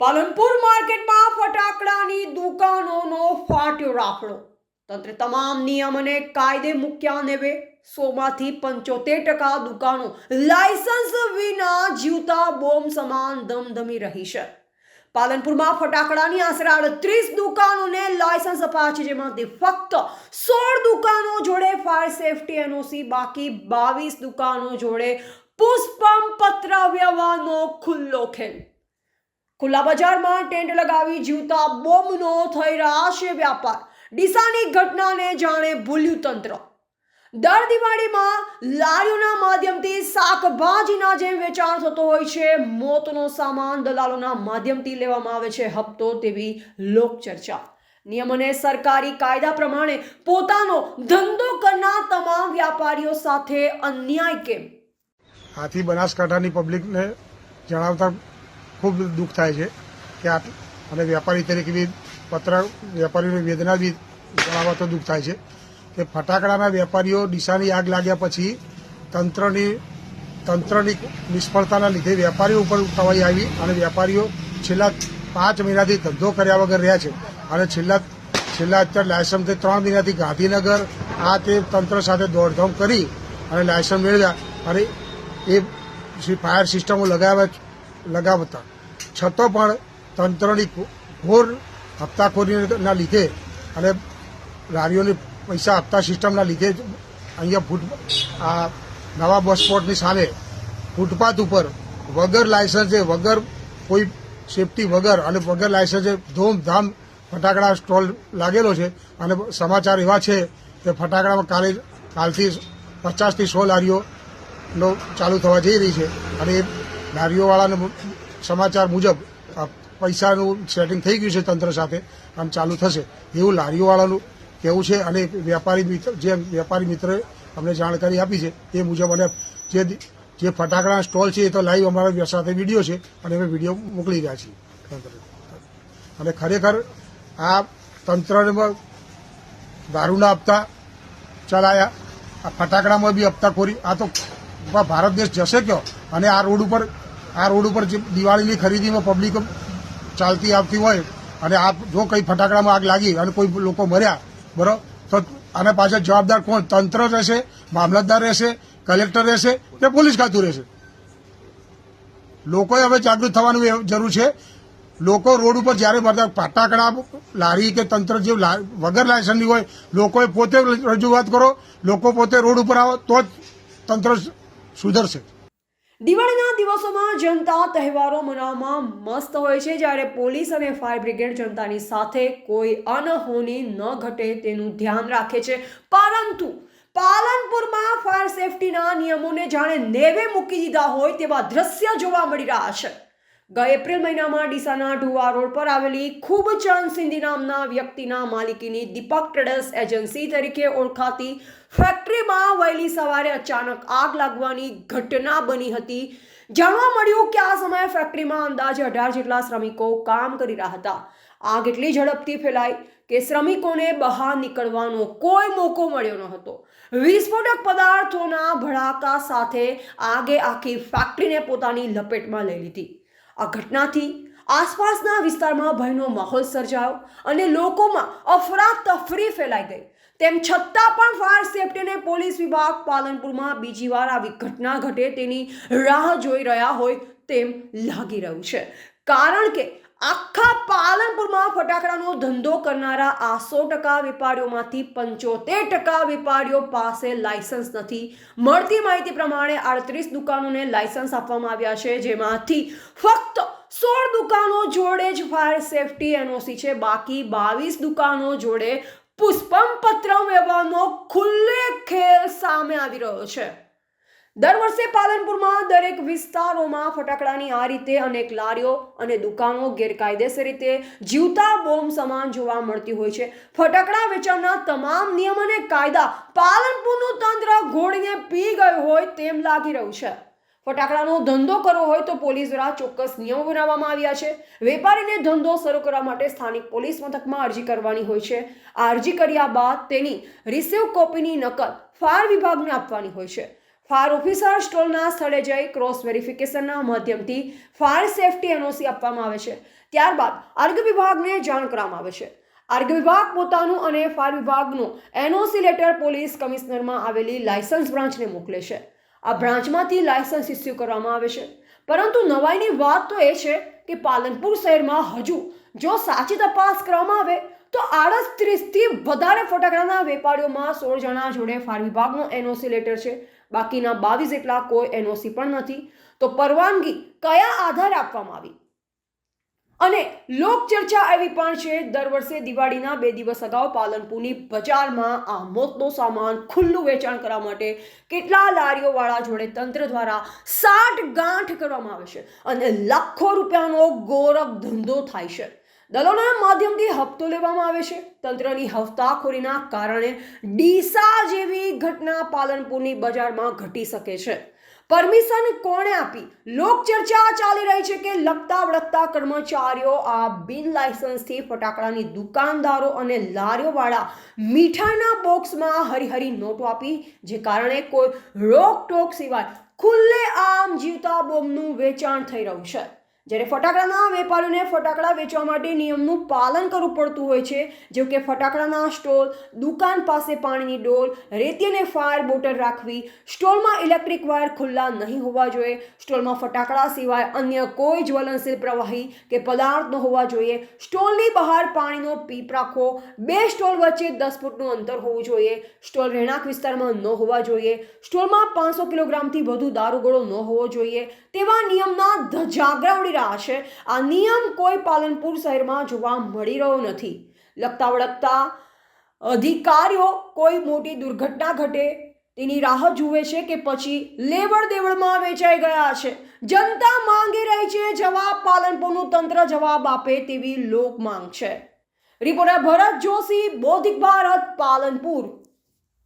પાલનપુર માર્કેટમાં ફટાકડાની દુકાનોનો ફાટ્યો રાફડો. તંત્રે તમામ નિયમ અને કાયદે મૂક્યા નેવે સોમાંથી પંચોતેર ટકા દુકાનો લાયસન્સ વિના જીવતા બોમ્બ સમાન ધમધમી રહી છે. પાલનપુરમાં ફટાકડાની આશરે અડત્રીસ દુકાનોને લાયસન્સ અપાયા છે જેમાંથી ફક્ત સોળ દુકાનો જોડે ફાયર સેફટી એનઓસી, બાકી બાવીસ દુકાનો જોડે પુષ્પમ પત્ર વ્યવહારનો ખુલ્લો ખેલ. ખુલ્લા બજારમાં ટેન્ટ લગાવી જીવતા બોમ્બનો થઈ છે વ્યાપાર. ડીસાની ઘટનાને જાણે ભૂલ્યું તંત્ર. દર દિવાળીમાં લારીઓના માધ્યમથી શાકભાજીના જેમ વેચાણ થતો હોય છે. મોતનો સામાન દલાલોના માધ્યમથી લેવામાં આવે છે હપ્તો તેવી લોકચર્ચા. નિયમ અને સરકારી કાયદા પ્રમાણે પોતાનો ધંધો કરનાર તમામ વ્યાપારીઓ સાથે અન્યાય કેમ? આથી બનાસકાંઠાની પબ્લિકને જણાવતા ખૂબ દુઃખ થાય છે કે આ અને વેપારી તરીકે બી પત્ર, વેપારીઓની વેદના બી જણાવવા દુઃખ થાય છે કે ફટાકડાના વેપારીઓ દિશાની આગ લાગ્યા પછી તંત્રની તંત્રની નિષ્ફળતાના લીધે વેપારીઓ ઉપર ઉઠાવાઈ આવી અને વેપારીઓ છેલ્લા પાંચ મહિનાથી ધંધો કર્યા વગર રહ્યા છે. અને છેલ્લા છેલ્લા અત્યારે લાયસન્સથી ત્રણ મહિનાથી ગાંધીનગર આ તે તંત્ર સાથે દોડધામ કરી અને લાયસન્સ મેળવ્યા. અને એ ફાયર સિસ્ટમો લગાવ્યા લગાવતા. છતાં પણ તંત્રની ઘોર હપ્તાખોરીના લીધે અને લારીઓની પૈસા હપ્તા સિસ્ટમના લીધે જ અહીંયા ફૂટ આ નવા બસ સ્પોટની સામે ફૂટપાથ ઉપર વગર લાયસન્સે, વગર કોઈ સેફટી વગર અને વગર લાયસન્સે ધૂમધામ ફટાકડા સ્ટોલ લાગેલો છે. અને સમાચાર એવા છે કે ફટાકડામાં કાલે કાલથી પચાસથી સો લારીઓનો ચાલુ થવા જઈ રહી છે. અને લારીઓવાળાને સમાચાર મુજબ પૈસાનું સેટિંગ થઈ ગયું છે તંત્ર સાથે, આમ ચાલુ થશે એવું લારીઓવાળાનું કહેવું છે અને વેપારી મિત્ર જે વેપારી મિત્રોએ અમને જાણકારી આપી છે, એ મુજબ અને જે જે ફટાકડા સ્ટોલ છે એ તો લાઈવ અમારા સાથે વીડિયો છે અને અમે વીડિયો મોકલી રહ્યા છીએ. અને ખરેખર આ તંત્રમાં દારૂના હપ્તા ચલાયા આ ફટાકડામાં બી હપ્તાખોરી આ તો ભારત દેશ જશે કયો અને આ રોડ ઉપર આ રોડ ઉપર જે દિવાળીની ખરીદીમાં પબ્લિક ચાલતી આવતી હોય અને આ જો કઈ ફટાકડામાં આગ લાગી અને કોઈ લોકો મર્યા, બરાબર? તો આને પાછળ જવાબદાર કોણ? તંત્ર રહેશે, મામલતદાર રહેશે, કલેક્ટર રહેશે કે પોલીસ ખાતું રહેશે. લોકોએ હવે જાગૃત થવાનું જરૂર છે. લોકો રોડ ઉપર જ્યારે બધા ફટાકડા, લારી કે તંત્ર જે વગર લાયસન્સની હોય, લોકોએ પોતે રજૂઆત કરો. લોકો પોતે રોડ ઉપર આવો તો જ તંત્ર સુધરશે. દિવાળીના દિવસોમાં જનતા તહેવારો મનાવવામાં મસ્ત હોય છે. જ્યારે પોલીસ અને ફાયર બ્રિગેડ જનતાની સાથે કોઈ અનહોની ન ઘટે તેનું ધ્યાન રાખે છે. પરંતુ પાલનપુરમાં ફાયર સેફટીના નિયમોને જાણે નેવે મૂકી દીધા હોય તેવા દ્રશ્ય જોવા મળી રહ્યા છે. ગયા એપ્રિલ મહિનામાં ડીસાના ઢુવા રોડ પર આવેલી ખૂબ ચંદ સિંધી નામના વ્યક્તિના માલિકીની દીપક ટ્રેડર્સ એજન્સી તરીકે ઓળખાતી ફેક્ટરીમાં વહેલી સવારે અચાનક આગ લાગવાની ઘટના બની હતી. જાણવા મળ્યું કે આ સમયે ફેક્ટરીમાં અંદાજે અઢાર જેટલા શ્રમિકો કામ કરી રહ્યા હતા. આગ એટલી ઝડપથી ફેલાઈ કે શ્રમિકોને બહાર નીકળવાનો કોઈ મોકો મળ્યો ન હતો વિસ્ફોટક પદાર્થોના ભડાકા સાથે આગે આખી ફેક્ટરીને પોતાની લપેટમાં લઈ લીધી. આ ઘટનાથી આસપાસના વિસ્તારમાં ભયનો માહોલ સર્જાયો અને લોકોમાં અફરાતફરી ફેલાઈ ગઈ. તેમ છતાં પણ ફાયર સેફ્ટીને પોલીસ વિભાગ પાલનપુરમાં બીજી વાર આવી ઘટના ઘટે તેની રાહ જોઈ રહ્યા હોય તેમ લાગી રહ્યું છે. કારણ કે આખા પાલનપુરમાં ફટાકડાનો ધંધો કરનારા આ ટકા વેપારીઓમાંથી પંચોતેર ટકા વેપારીઓ પાસે લાયસન્સ નથી. મળતી માહિતી પ્રમાણે આડત્રીસ દુકાનોને લાયસન્સ આપવામાં આવ્યા છે, જેમાંથી ફક્ત સોળ દુકાનો જોડે જ ફાયર સેફટી એનઓસી છે, બાકી બાવીસ દુકાનો જોડે પુષ્પમ પત્ર વ્યવહારનો ખુલ્લે ખેલ સામે આવી રહ્યો છે. દર વર્ષે પાલનપુરમાં દરેક વિસ્તારોમાં ફટાકડાની આ રીતે અનેક લારીઓ અને દુકાનો ગેરકાયદેસર રીતે જીવતા બોમ્બ સમાન જોવા મળતી હોય છે. ફટાકડા વેચાણના તમામ નિયમ અને કાયદા પાલનપુરનું તંત્ર ઘોડીને પી ગયું હોય તેમ લાગી રહ્યું છે. ફટાકડાનો ધંધો કરવો હોય તો પોલીસ દ્વારા ચોક્કસ નિયમો બનાવવામાં આવ્યા છે. વેપારીને ધંધો શરૂ કરવા માટે સ્થાનિક પોલીસ મથકમાં અરજી કરવાની હોય છે. આ અરજી કર્યા બાદ તેની રિસીવ કોપીની નકલ ફાયર વિભાગને આપવાની હોય છે. ફાયર ઓફિસર સ્ટોલના સ્થળે જઈ ક્રોસ વેરિફિકેશનના માધ્યમથી ફાયર સેફટી એનઓસી આપવામાં આવે છે. ત્યારબાદ આરોગ્ય વિભાગને જાણ કરવામાં આવે છે. આરોગ્ય વિભાગ પોતાનું અને ફાયર વિભાગનું એનઓસી લેટર પોલીસ કમિશનરમાં આવેલી લાયસન્સ બ્રાન્ચને મોકલે છે. આ બ્રાન્ચમાંથી લાયસન્સ ઇસ્યુ કરવામાં આવે છે. પરંતુ નવાઈની વાત તો એ છે કે પાલનપુર શહેરમાં હજુ જો સાચી તપાસ કરવામાં આવે તો આડત્રીસથી વધારે ફટાકડાના વેપારીઓમાં સોળ જણા જોડે ફાયર વિભાગનો એનઓસી લેટર છે. બાકીના બાવીસ જેટલા કોઈ એનઓસી પણ નથી. તો પરવાનગી કયા આધારે આપવામાં આવી? અને લોકચર્ચા એવી પણ છે, દર વર્ષે દિવાળીના બે દિવસ અગાઉ પાલનપુરની બજારમાં આ મોતનો સામાન ખુલ્લું વેચાણ કરવા માટે કેટલા લારીઓવાળા જોડે તંત્ર દ્વારા સાઠ ગાંઠ કરવામાં આવે છે અને લાખો રૂપિયાનો ગૌરવ ધંધો થાય છે. દલોના માધ્યમથી હપ્તો લેવામાં આવે છે. તંત્રની હફતાખોરીના કારણે ડીસા જેવી ઘટના પાલનપુરની બજારમાં ઘટી શકે છે. પરમિશન કોણે આપી? લોકચર્ચા ચાલી રહી છે કે લગતા વળગતા કર્મચારીઓ આ બિન લાયસન્સથી ફટાકડાની દુકાનદારો અને લારીઓવાળા મીઠાઈના બોક્સમાં હરીહરી નોટો આપી, જે કારણે કોઈ રોકટોક સિવાય ખુલ્લે આમ જીવતા બોમ્બનું વેચાણ થઈ રહ્યું છે. જ્યારે ફટાકડાના વેપારીઓને ફટાકડા વેચવા માટે નિયમનું પાલન કરવું પડતું હોય છે જેવું કે ફટાકડાના સ્ટોલ, દુકાન પાસે પાણીની ડોલ, રેતી અને ફાયર બોટલ રાખવી, સ્ટોલમાં ઇલેક્ટ્રિક વાયર ખુલ્લા નહીં હોવા જોઈએ, સ્ટોલમાં ફટાકડા સિવાય અન્ય કોઈ જ્વલનશીલ પ્રવાહી કે પદાર્થ ન હોવા જોઈએ. સ્ટોલની બહાર પાણીનો પીપ રાખવો, બે સ્ટોલ વચ્ચે દસ ફૂટનું અંતર હોવું જોઈએ. સ્ટોલ રહેણાંક વિસ્તારમાં ન હોવા જોઈએ. સ્ટોલમાં પાંચસો કિલોગ્રામથી વધુ દારૂગોળો ન હોવો જોઈએ. તેવા નિયમના ધજાગરા રહ્યા છે. આ નિયમ કોઈ પાલનપુર શહેરમાં જોવા મળી રહ્યો નથી. લગતા વળગતા અધિકારીઓ કોઈ મોટી દુર્ઘટના ઘટે તેની રાહ જુએ છે કે પછી લેવડ દેવડમાં વેચાઈ ગયા છે. જનતા માંગી રહી છે જવાબ, પાલનપુરનું તંત્ર જવાબ આપે તેવી લોક માંગ છે. રિપોર્ટર ભરત જોશી, બૌદ્ધિક ભારત, પાલનપુર.